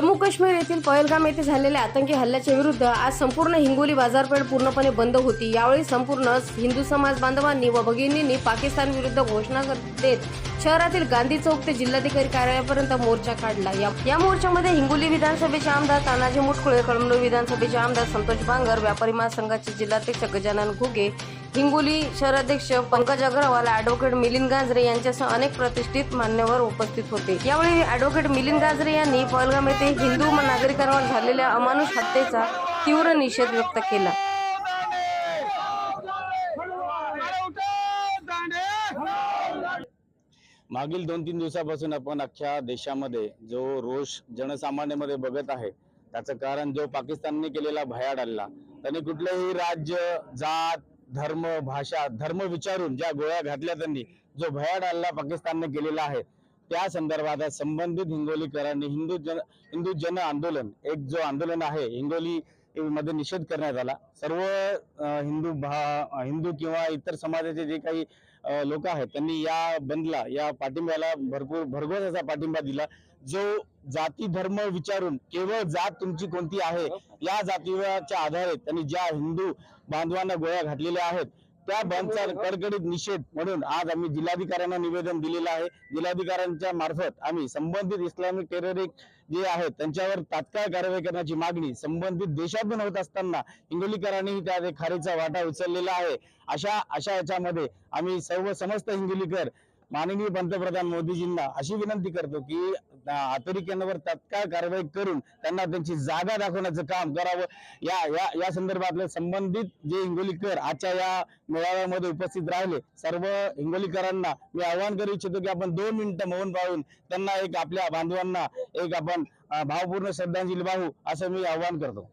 जम्मू काश्मीर येथील पहलगाम येथे झालेल्या आतंकी हल्ल्याच्या विरुद्ध आज संपूर्ण हिंगोली बाजारपेठ पूर्णपणे बंद होती. यावेळी संपूर्ण हिंदू समाज बांधवांनी व भगिनींनी पाकिस्तान विरुद्ध घोषणा देत शहरातील गांधी चौक ते जिल्हाधिकारी कार्यालयापर्यंत मोर्चा काढला. या या मोर्चामध्ये हिंगोली विधानसभेचे आमदार तानाजी मुटकुळे कळमनूर विधानसभेचे आमदार संतोष बांगर व्यापारी महासंघाचे जिल्हाध्यक्ष गजानन घुगे हिंगोली शहराध्यक्ष पंकज अग्रवाल ॲडव्होकेट मिलिंद गांजरे यांच्यासह अनेक प्रतिष्ठित मान्यवर उपस्थित होते. यावेळी ॲडव्होकेट मिलिंद गांजरे यांनी पहलगाम येथे हिंदू नागरिकांवर झालेल्या अमानुष हत्येचा तीव्र निषेध व्यक्त केला. मागील दोन तीन दिवसापासून आपण अख्ख्या देशामध्ये जो रोष जनसामान्यामध्ये बघत आहे त्याचं कारण जो पाकिस्तानने केलेला भयाड हल्ला त्याने कुठलंही राज्य जात धर्म भाषा धर्म विचारून ज्या गोळ्या घातल्या त्यांनी जो भयाड हल्ला पाकिस्तानने केलेला आहे त्या संदर्भात संबंधित हिंगोलीकरांनी हिंदू जन हिंदू जन आंदोलन एक जो आंदोलन आहे हिंगोली मध्ये निषेध करण्यात आला. सर्व हिंदू भा हिंदू किंवा इतर समाजाचे जे काही लोक आहेत त्यांनी या बंदला या पाठिंब्याला भरपूर भरघोस असा पाठिंबा दिला. जो जाती धर्म विचारून केवळ जात तुमची कोणती आहे या जातीच्या आधारे त्यांनी ज्या हिंदू बांधवांना गोळ्या घातलेल्या आहेत त्या बंदचा कडकडीत निषेध म्हणून आज आम्ही जिल्हाधिकाऱ्यांना निवेदन दिलेलं आहे. जिल्हाधिकाऱ्यांच्या मार्फत आम्ही संबंधित इस्लामिक टेररिस्ट जे आहेत त्यांच्यावर तात्काळ कारवाई करण्याची मागणी संबंधित देशातून होत असताना हिंगोलीकरांनीही त्या खारीचा वाटा उचललेला आहे. अशा अशा याच्यामध्ये आम्ही सर्व समस्त हिंगोलीकर माननीय पंतप्रधान मोदीजींना अशी विनंती करतो की अतिरेक्यांवर तत्काळ कारवाई करून त्यांना त्यांची जागा दाखवण्याचं काम करावं. या या या संदर्भातले संबंधित जे हिंगोलीकर आजच्या या मेळाव्यामध्ये उपस्थित राहिले सर्व हिंगोलीकरांना मी आवाहन करू इच्छितो की आपण दोन मिनिटं मौन पाहून त्यांना एक आपल्या बांधवांना एक आपण भावपूर्ण श्रद्धांजली वाहू असं मी आवाहन करतो.